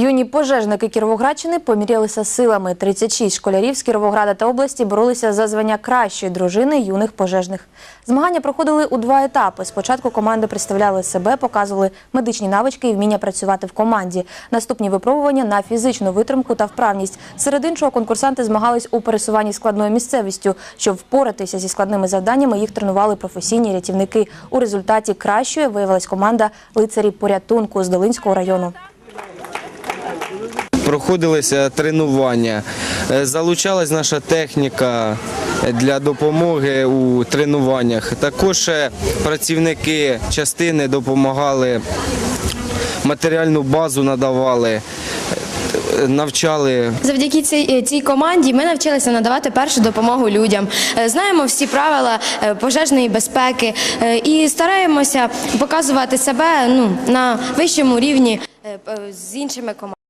Юні пожежники Кіровоградщини помірялися силами. 36 школярів з Кіровограда та області боролися за звання кращої дружини юних пожежних. Змагання проходили у два етапи. Спочатку команди представляли себе, показували медичні навички і вміння працювати в команді. Наступні випробування на фізичну витримку та вправність. Серед іншого конкурсанти змагались у пересуванні складною місцевістю. Щоб впоратися зі складними завданнями, їх тренували професійні рятівники. У результаті кращою виявилась команда лицарі порятунку з Долинського району. Проходилися тренування. Е, Залучалась наша техніка для допомоги у тренуваннях. Також е, працівники частини допомагали, матеріальну базу надавали, е, навчали Завдяки цій, цій команді ми навчилися надавати першу допомогу людям. Знаємо всі правила пожежної безпеки і стараємося показувати себе ну, на вищому рівні з іншими командами.